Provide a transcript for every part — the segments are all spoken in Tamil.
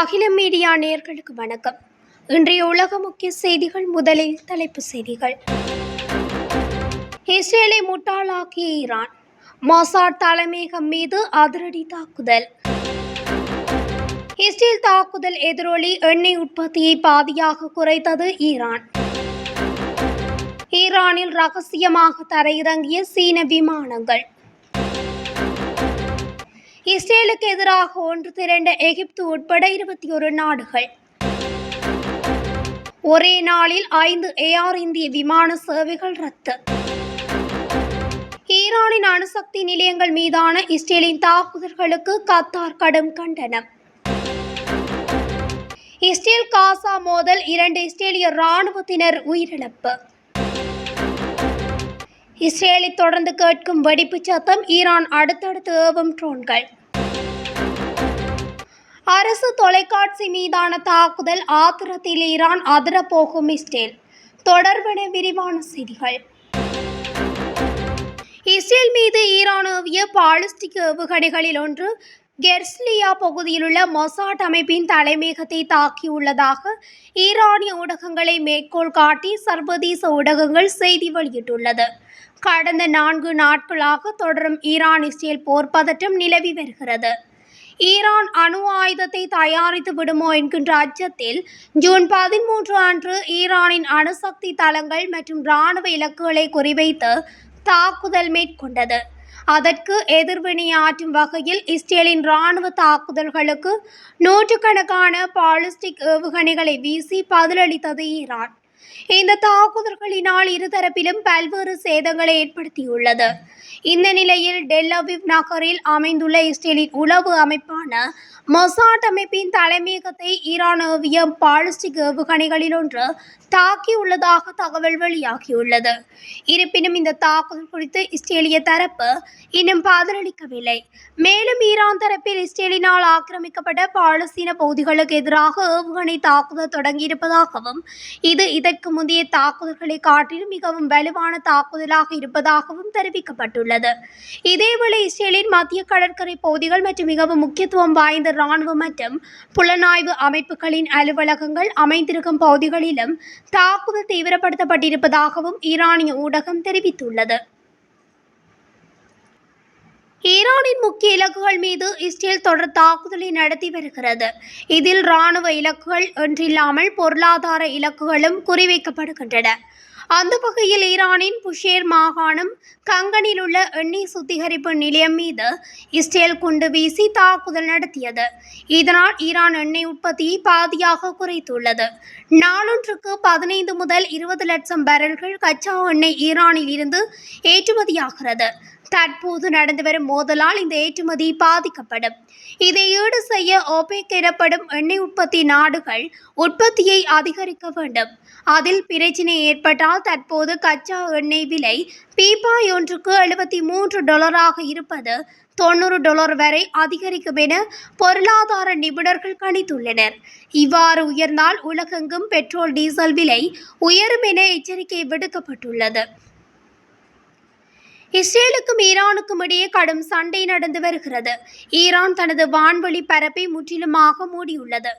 அகில மீடியா நேர்களுக்கு வணக்கம். இன்றைய உலக முக்கிய செய்திகள் முதலில் தலைப்பு செய்திகள். இஸ்ரேலை முட்டாளாக்கிய ஈரான். மொசாட் தலைமையகம் மீது அதிரடி தாக்குதல். இஸ்ரேல் தாக்குதல் எதிரொலி எண்ணெய் உற்பத்தியை பாதியாக குறைத்தது ஈரான். ஈரானில் ரகசியமாக தரையிறங்கிய சீன விமானங்கள். இஸ்ரேலுக்கு எதிராக ஒன்று திரண்ட எகிப்து உட்பட இருபத்தி ஒரு நாடுகள். ஒரே நாளில் ஐந்து ஏஆர் இந்திய விமான சேவைகள் ரத்து. ஈரானின் அணுசக்தி நிலையங்கள் மீதான இஸ்ரேலின் தாக்குதல்களுக்கு கத்தார் கடும் கண்டனம். இஸ்ரேல் காசா மோதல் இரண்டு இஸ்ரேலிய இராணுவத்தினர் உயிரிழப்பு. இஸ்ரேலை தொடர்ந்து கேட்கும் வெடிப்புச் சத்தம் ஈரான் அடுத்தடுத்து ஏவும் ட்ரோன்கள். அரசு தொலைக்காட்சி மீதான தாக்குதல் ஆத்திரத்தில் ஈரான் அதிரப்போகும் இஸ்ரேல். தொடர்பென விரிவான செய்திகள். இஸ்ரேல் மீது ஈரான் ஏவிய பாலிஸ்டிக் ஏவுகணைகளில் ஒன்று கெர்ஸ்லியா பகுதியில் உள்ள மொசாட் அமைப்பின் தலைமையகத்தை தாக்கியுள்ளதாக ஈரானிய ஊடகங்களை மேற்கோள் காட்டி சர்வதேச ஊடகங்கள் செய்தி வெளியிட்டுள்ளது. கடந்த நான்கு நாட்களாக தொடரும் ஈரான் இஸ்ரேல் போர் பதற்றம் நிலவி வருகிறது. ஈரான் அணு ஆயுதத்தை தயாரித்து விடுமோ என்கின்ற அச்சத்தில் ஜூன் பதிமூன்று அன்று ஈரானின் அணுசக்தி தளங்கள் மற்றும் இராணுவ இலக்குகளை குறிவைத்து தாக்குதல் மேற்கொண்டது. அதற்கு எதிர்வினையாற்றும் வகையில் இஸ்ரேலின் இராணுவ தாக்குதல்களுக்கு நூற்றுக்கணக்கான பாலிஸ்டிக் ஏவுகணைகளை வீசி பதிலளித்தது ஈரான். இந்த தாக்குதல்களினால் இருதரப்பிலும் பல்வேறு சேதங்களை ஏற்படுத்தியுள்ளது. இந்த நிலையில் டெல்லவிவ் நகரில் அமைந்துள்ள இஸ்ரேலின் உளவு அமைப்பான மொசாட் அமைப்பின் தலைமையகத்தை ஈரான் ஏவிய பாலிஸ்டிக் ஏவுகணைகளில் ஒன்று தாக்கியுள்ளதாக தகவல் வெளியாகியுள்ளது. இருப்பினும் இந்த தாக்குதல் குறித்து இஸ்ரேலிய தரப்பு இன்னும் பதிலளிக்கவில்லை. மேலும் ஈரான் தரப்பில் இஸ்ரேலினால் ஆக்கிரமிக்கப்பட்ட பாலஸ்தீன பகுதிகளுக்கு எதிராக ஏவுகணை தாக்குதல் தொடங்கியிருப்பதாகவும் இது இதற்கு முந்தைய தாக்குதல்களை காட்டிலும் மிகவும் வலுவான தாக்குதலாக இருப்பதாகவும் தெரிவிக்கப்பட்டுள்ளது. இதேவேளை இஸ்ரேலின் மத்திய கடற்கரை பகுதிகள் மற்றும் மிகவும் முக்கியத்துவம் வாய்ந்த இராணுவ மற்றும் புலனாய்வு அமைப்புகளின் அலுவலகங்கள் அமைந்திருக்கும் பகுதிகளிலும் தாக்குதல் தீவிரப்படுத்தப்பட்டிருப்பதாகவும் ஈரானிய ஊடகம் தெரிவித்துள்ளது. ஈரானின் முக்கிய இலக்குகள் மீது இஸ்ரேல் தொடர் தாக்குதலை நடத்தி வருகிறது. இதில் இராணுவ இலக்குகள் ஒன்றில்லாமல் பொருளாதார இலக்குகளும் குறிவைக்கப்படுகின்றன. அந்த வகையில் ஈரானின் புஷேர் மாகாணம் கங்கனில் உள்ள எண்ணெய் சுத்திகரிப்பு நிலையம் மீது இஸ்ரேல் குண்டு வீசி தாக்குதல் நடத்தியது. இதனால் ஈரான் எண்ணெய் உற்பத்தியை பாதியாக குறைத்துள்ளது. நாளொன்றுக்கு பதினைந்து முதல் இருபது லட்சம் பேரல்கள் கச்சா எண்ணெய் ஈரானில் இருந்து ஏற்றுமதியாகிறது. தற்போது நடந்து வரும் மோதலால் இந்த ஏற்றுமதி பாதிக்கப்படும். இதை ஈடு செய்ய ஓபேக் எனப்படும் எண்ணெய் உற்பத்தி நாடுகள் உற்பத்தியை அதிகரிக்க வேண்டும். அதில் பிரச்சினை ஏற்பட்டால் தற்போது கச்சா எண்ணெய் விலை பீப்பாய் ஒன்றுக்கு எழுபத்தி மூன்று டாலராக இருப்பது தொண்ணூறு டாலர் வரை அதிகரிக்கும் என பொருளாதார நிபுணர்கள் கணித்துள்ளனர். இவ்வாறு உயர்ந்தால் உலகெங்கும் பெட்ரோல் டீசல் விலை உயரும் என எச்சரிக்கை விடுக்கப்பட்டுள்ளது. இஸ்ரேலுக்கும் ஈரானுக்கும் இடையே கடும் சண்டை நடந்து வருகிறது. ஈரான் தனது வான்வழி பரப்பை முற்றிலுமாக மூடியுள்ளது.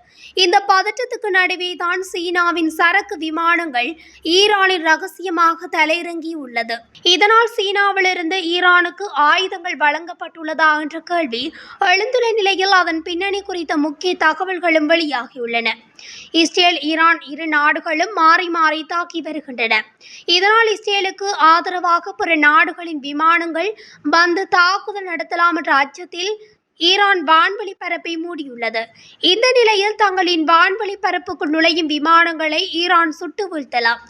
இந்த பதற்றத்துக்கு நடுவே தான் சீனாவின் சரக்கு விமானங்கள் ஈரானில் ரகசியமாக தலையிறங்கியுள்ளது. இதனால் சீனாவிலிருந்து ஈரானுக்கு ஆயுதங்கள் வழங்கப்பட்டுள்ளதா என்ற கேள்வி எழுந்துள்ள நிலையில் அதன் பின்னணி குறித்த முக்கிய தகவல்களும் வெளியாகியுள்ளன. இஸ்ரேல் ஈரான் இரு நாடுகளும் மாறி மாறி தாக்கி வருகின்றன. இதனால் இஸ்ரேலுக்கு ஆதரவாக பிற நாடுகளின் விமானங்கள் வந்து தாக்குதல் நடத்தலாம் என்ற அச்சத்தில் ஈரான் வான்வெளி பரப்பை மூடியுள்ளது. இந்த நிலையில் தங்களின் வான்வெளி பரப்புக்குள் நுழையும் விமானங்களை ஈரான் சுட்டு வீழ்த்தலாம்.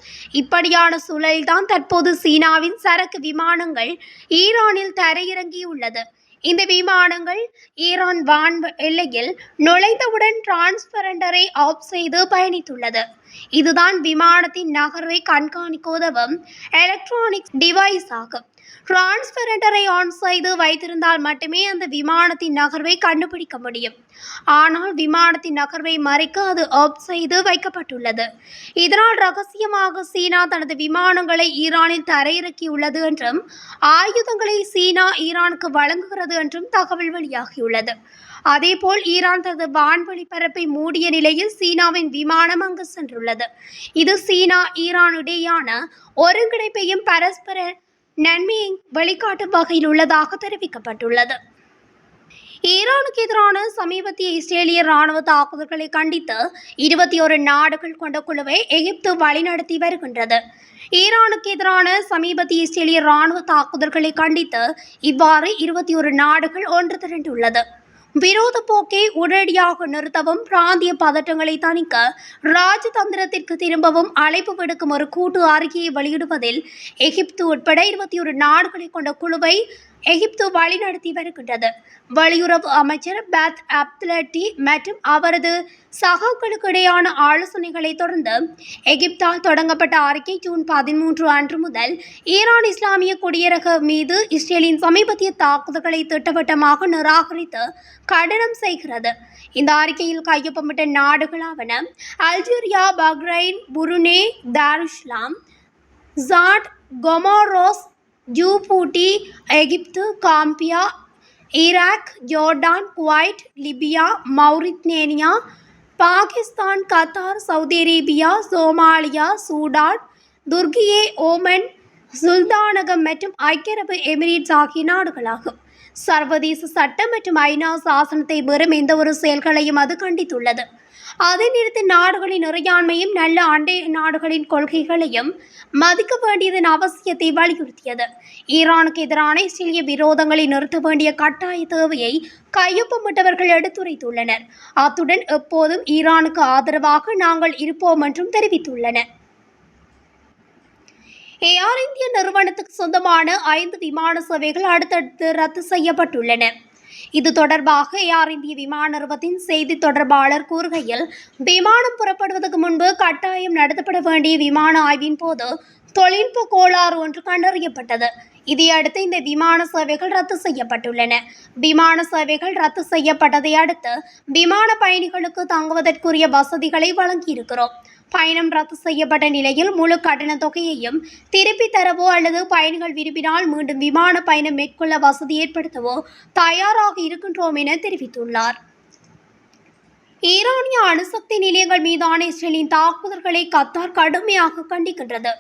இப்படியான சூழலில்தான் தற்போது சீனாவின் சரக்கு விமானங்கள் ஈரானில் தரையிறங்கியுள்ளது. இந்த விமானங்கள் ஈரான் வான் எல்லையில் நுழைந்தவுடன் டிரான்ஸ்பரண்டரை ஆஃப் செய்து பயணித்துள்ளது. இதுதான் விமானத்தின் நகர்வை கண்காணிக்க உதவும் எலக்ட்ரானிக்ஸ் டிவைஸ் ஆகும் டிரான்ஸ்பரண்டரை ஆன் செய்து வைத்திருந்தால் மட்டுமே அந்த விமானத்தின் நகர்வை கண்டுபிடிக்க முடியும். ஆனால் விமானத்தின் நகர்வை மறைக்க அது ஆப் செய்து வைக்கப்பட்டுள்ளது. இதனால் ரகசியமாக சீனா தனது விமானங்களை ஈரானில் தரையிறக்கியுள்ளது என்றும் ஆயுதங்களை சீனா ஈரானுக்கு வழங்குகிறது என்றும் தகவல் வெளியாகியுள்ளது. அதேபோல் ஈரான் தனது வான்வழி பரப்பை மூடிய நிலையில் சீனாவின் விமானம் அங்கு சென்றுள்ளது. இது சீனா ஈரான் இடையேயான ஒருங்கிணைப்பையும் பரஸ்பர நன்மையை வெளிக்காட்டும் வகையில் உள்ளதாக தெரிவிக்கப்பட்டுள்ளது. ஈரானுக்கு எதிரான சமீபத்திய இஸ்ரேலிய ராணுவ தாக்குதல்களை கண்டித்து இருபத்தி ஒரு நாடுகள் கொண்ட குழுவை எகிப்து வழிநடத்தி வருகின்றது. ஈரானுக்கு எதிரான சமீபத்திய இஸ்ரேலிய ராணுவ தாக்குதல்களை கண்டித்து இவ்வாறு இருபத்தி ஒரு நாடுகள் ஒன்று திரண்டுள்ளது விரோத போக்கை உடனடியாக நிறுத்தவும் பிராந்திய பதட்டங்களை தணிக்க ராஜதந்திரத்திற்கு திரும்பவும் அழைப்பு விடுக்கும் ஒரு கூட்டு அறிக்கையை வெளியிடுவதில் எகிப்து உட்பட இருபத்தி ஒரு நாடுகளை கொண்ட குழுவை எகிப்து வழிநடத்தி வருகின்றது. வெளியுறவு அமைச்சர் பேத் அப்துலட்டி மற்றும் அவரது சகாக்களுக்கு இடையான ஆலோசனைகளை தொடர்ந்து எகிப்தால் தொடங்கப்பட்ட அறிக்கை ஜூன் பதிமூன்று அன்று முதல் ஈரான் இஸ்லாமிய குடியரக மீது இஸ்ரேலின் சமீபத்திய தாக்குதல்களை திட்டவட்டமாக நிராகரித்து கண்டனம் செய்கிறது. இந்த அறிக்கையில் கையொப்பமிட்ட நாடுகளாவன Algeria Bahrain Brunei Darussalam Chad Comoros Djibouti Egypt Gambia Iraq Jordan Kuwait Libya Mauritania Pakistan Qatar Saudi Arabia Somalia Sudan Turkiye Oman சுல்தானகம் மற்றும் ஐக்கிய அரபு எமிரேட்ஸ் ஆகிய நாடுகளாகும். சர்வதேச சட்டம் மற்றும் ஐநா சாசனத்தை மீறும் எந்த ஒரு செயல்களையும் அது கண்டித்துள்ளது. அதே நேரத்தில் நாடுகளின் இறையாண்மையும் நல்ல அண்டை நாடுகளின் கொள்கைகளையும் மதிக்க வேண்டியதன் அவசியத்தை வலியுறுத்தியது. ஈரானுக்கு எதிரான இஸ்ரேலிய விரோதங்களை நிறுத்த வேண்டிய கட்டாய தேவையை கையொப்பமிட்டவர்கள் எடுத்துரைத்துள்ளனர். அத்துடன் எப்போதும் ஈரானுக்கு ஆதரவாக நாங்கள் இருப்போம் என்றும் தெரிவித்துள்ளனர். ஏஆர் இந்திய நிறுவனத்துக்கு சொந்தமான ஐந்து விமான சேவைகள் அடுத்தடுத்து ரத்து செய்யப்பட்டுள்ளன. இது தொடர்பாக ஏர் இந்திய விமான நிறுவனத்தின் செய்தி தொடர்பாளர் கூறுகையில் விமானம் புறப்படுவதற்கு முன்பு கட்டாயம் நடத்தப்பட வேண்டிய விமான ஆய்வின் போது தொழில்நுட்ப கோளாறு ஒன்று கண்டறியப்பட்டது. இதையடுத்து இந்த விமான சேவைகள் ரத்து செய்யப்பட்டுள்ளன. விமான சேவைகள் ரத்து செய்யப்பட்டதை அடுத்து விமான பயணிகளுக்கு தங்குவதற்குரிய வசதிகளை வழங்கியிருக்கிறோம். பயணம் ரத்து செய்யப்பட்ட நிலையில் முழு கட்டண தொகையையும் திருப்பி தரவோ அல்லது பயணிகள் விரும்பினால் மீண்டும் விமான பயணம் மேற்கொள்ள வசதி ஏற்படுத்தவோ தயாராக இருக்கின்றோம் என தெரிவித்துள்ளார். ஈரானிய அணுசக்தி நிலையங்கள் மீதான இஸ்ரேலின் தாக்குதல்களை கத்தார் கடுமையாக கண்டிக்கின்றது.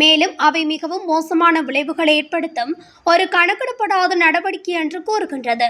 மேலும் அவை மிகவும் மோசமான விளைவுகளை ஏற்படுத்தும் ஒரு கணக்கிடப்படாத நடவடிக்கை என்று கூறுகின்றது.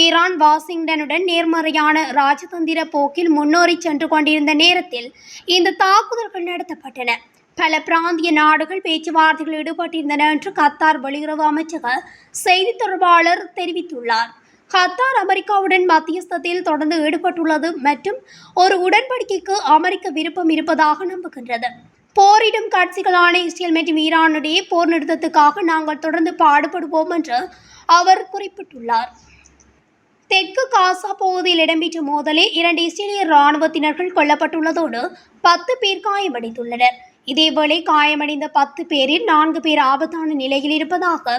ஈரான் வாஷிங்டனுடன் நேர்மறையான ராஜதந்திர போக்கில் முன்னோறி சென்று கொண்டிருந்த நேரத்தில் இந்த தாக்குதல்கள் நடத்தப்பட்டன. பல பிராந்திய நாடுகள் பேச்சுவார்த்தைகளில் ஈடுபட்டிருந்தன என்று கத்தார் வெளியுறவு அமைச்சக செய்தி தொடர்பாளர் தெரிவித்துள்ளார். கத்தார் அமெரிக்காவுடன் மத்தியஸ்தத்தில் தொடர்ந்து ஈடுபட்டுள்ளது மற்றும் ஒரு உடன்படிக்கைக்கு அமெரிக்க விருப்பம் இருப்பதாக நம்புகின்றது. போரிடும் கட்சிகளான இஸ்ரேல் மற்றும் ஈரானுடைய போர் நிறுத்தத்துக்காக நாங்கள் தொடர்ந்து பாடுபடுவோம் என்று அவர் குறிப்பிட்டுள்ளார். தெற்கு காசா பகுதியில் இடம்பெற்ற மோதலில் இரண்டு இஸ்ரேலிய இராணுவத்தினர்கள் கொல்லப்பட்டுள்ளதோடு பத்து பேர் காயமடைந்துள்ளனர். இதேவேளை காயமடைந்த பத்து பேரில் நான்கு பேர் ஆபத்தான நிலையில் இருப்பதாக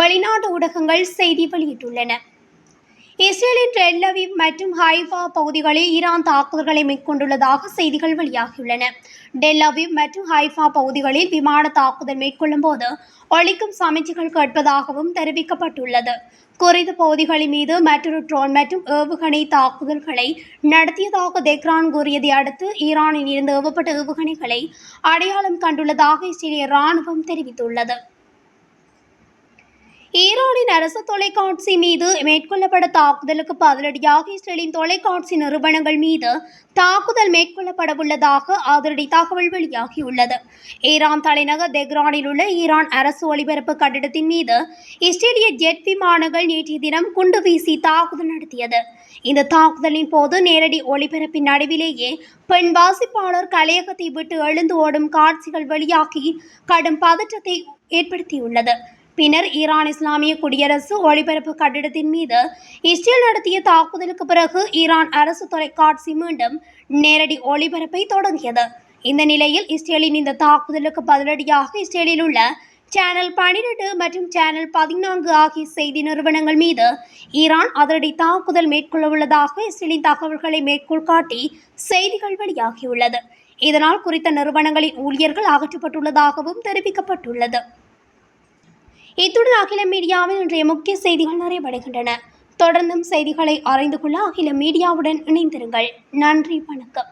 வெளிநாட்டு ஊடகங்கள் செய்தி வெளியிட்டுள்ளன. இஸ்ரேலின் டெல் மற்றும் ஹைஃபா பகுதிகளில் ஈரான் தாக்குதல்களை மேற்கொண்டுள்ளதாக செய்திகள் வெளியாகியுள்ளன. டெல் மற்றும் ஹைஃபா பகுதிகளில் விமான தாக்குதல் மேற்கொள்ளும் போது ஒழிக்கும் சமைச்சுகள் கேட்பதாகவும் தெரிவிக்கப்பட்டுள்ளது. குறித்த பகுதிகளின் மீது மற்றொரு ட்ரோன் மற்றும் ஏவுகணை தாக்குதல்களை நடத்தியதாக தெஹ்ரான் கூறியதை அடுத்து ஈரானில் இருந்து ஏவப்பட்ட ஏவுகணைகளை அடையாளம் கண்டுள்ளதாக இஸ்ரேலிய இராணுவம் தெரிவித்துள்ளது. ஈரானின் அரசு தொலைக்காட்சி மீது மேற்கொள்ளப்பட்ட தாக்குதலுக்கு பதிலடியாக இஸ்ரேலின் தொலைக்காட்சி நிறுவனங்கள் மீது தாக்குதல் மேற்கொள்ளப்படவுள்ளதாக அதிரடி தகவல் வெளியாகியுள்ளது. ஈரான் தலைநகர் தெஹ்ரானில் உள்ள ஈரான் அரசு ஒலிபரப்பு கட்டிடத்தின் மீது இஸ்ரேலிய ஜெட் விமானங்கள் நேற்றைய தினம் குண்டு வீசி தாக்குதல் நடத்தியது. இந்த தாக்குதலின் போது நேரடி ஒளிபரப்பின் நடுவிலேயே பெண் வாசிப்பாளர் கலையகத்தை விட்டு எழுந்து ஓடும் காட்சிகள் வெளியாகி கடும் பதற்றத்தை ஏற்படுத்தியுள்ளது. பின்னர் ஈரான் இஸ்லாமிய குடியரசு ஒளிபரப்பு கட்டிடத்தின் மீது இஸ்ரேல் நடத்திய தாக்குதலுக்கு பிறகு ஈரான் அரசு தொலைக்காட்சி மீண்டும் நேரடி ஒளிபரப்பை தொடங்கியது. இந்த நிலையில் இஸ்ரேலின் இந்த தாக்குதலுக்கு பதிலடியாக இஸ்ரேலில் உள்ள சேனல் பனிரெண்டு மற்றும் சேனல் பதினான்கு ஆகிய செய்தி நிறுவனங்கள் மீது ஈரான் அதிரடி தாக்குதல் மேற்கொள்ள உள்ளதாக இஸ்ரேலின் தகவல்களை மேற்கோள் காட்டி செய்திகள் வெளியாகியுள்ளது. இதனால் குறித்த நிறுவனங்களின் ஊழியர்கள் அகற்றப்பட்டுள்ளதாகவும் தெரிவிக்கப்பட்டுள்ளது. இத்துடன் அகில மீடியாவில் இன்றைய முக்கிய செய்திகள் நிறைவடைகின்றன. தொடர்ந்தும் செய்திகளை அறிந்து கொள்ள அகில மீடியாவுடன் இணைந்திருங்கள். நன்றி வணக்கம்.